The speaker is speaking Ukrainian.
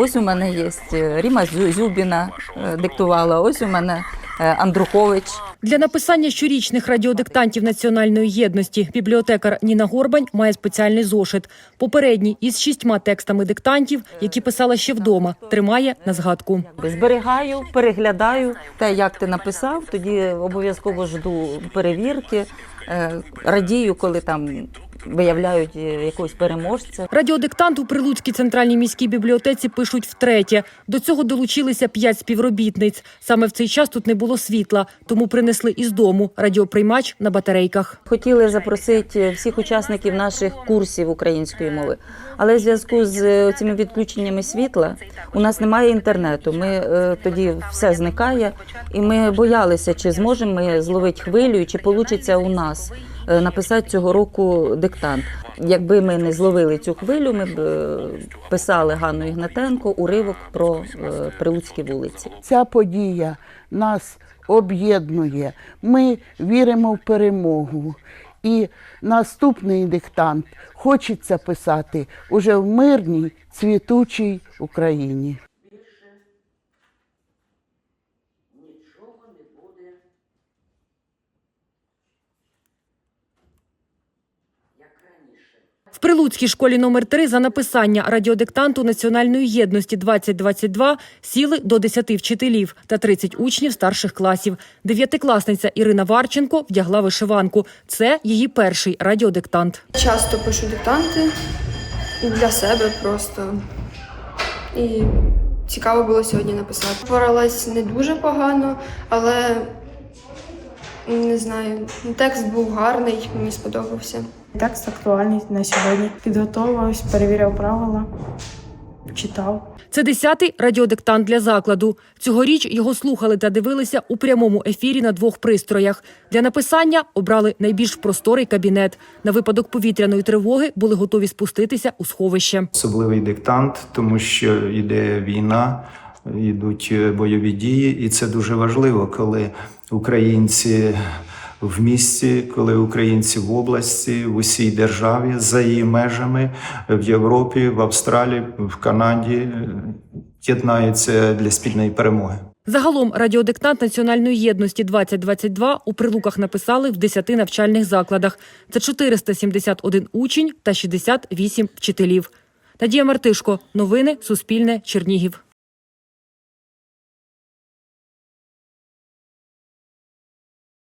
Ось у мене є е, Ріма Зюбіна е, диктувала, ось у мене е, Андрухович. Для написання щорічних радіодиктантів національної єдності бібліотекар Ніна Горбань має спеціальний зошит. Попередній із шістьма текстами диктантів, які писала ще вдома, тримає на згадку. Зберігаю, переглядаю те, як ти написав, тоді обов'язково жду перевірки, радію, коли там виявляють е, якогось переможця. Радіодиктант у Прилуцькій центральній міській бібліотеці пишуть втретє. До цього долучилися п'ять співробітниць. Саме в цей час тут не було світла, тому принесли із дому радіоприймач на батарейках. Хотіли запросити всіх учасників наших курсів української мови, але в зв'язку з е, цими відключеннями світла у нас немає інтернету. Ми е, тоді все зникає, і ми боялися, чи зможемо ми зловити хвилю, чи вийде у нас е, написати цього року диктант. Якби ми не зловили цю хвилю, ми б е, писали Ганну Ігнатенко уривок про е, Прилуцькі вулиці. Ця подія нас об'єднує. Ми віримо в перемогу. І наступний диктант хочеться писати уже в мирній, цвітучій Україні. В Прилуцькій школі номер 3 за написання радіодиктанту національної єдності 2022 сіли до 10 вчителів та 30 учнів старших класів. Дев'ятикласниця Ірина Варченко вдягла вишиванку. Це її перший радіодиктант. Часто пишу диктанти для себе просто. І цікаво було сьогодні написати. Впоралась не дуже погано, але не знаю, текст був гарний, мені сподобався. Текст актуальний на сьогодні. Підготовився, перевіряв правила, читав. Це десятий радіодиктант для закладу. Цьогоріч його слухали та дивилися у прямому ефірі на двох пристроях. Для написання обрали найбільш просторий кабінет. На випадок повітряної тривоги були готові спуститися у сховище. особливий диктант, тому що йде війна, йдуть е, бойові дії, і це дуже важливо, коли українці в місті, коли українці в області, в усій державі, за її межами, в Європі, в Австралії, в Канаді е, єднаються для спільної перемоги. Загалом радіодиктант національної єдності 2022 у прилуках написали в 10 навчальних закладах. Це 471 учень та 68 вчителів. Надія Мартишко. Новини Суспільне. Чернігів.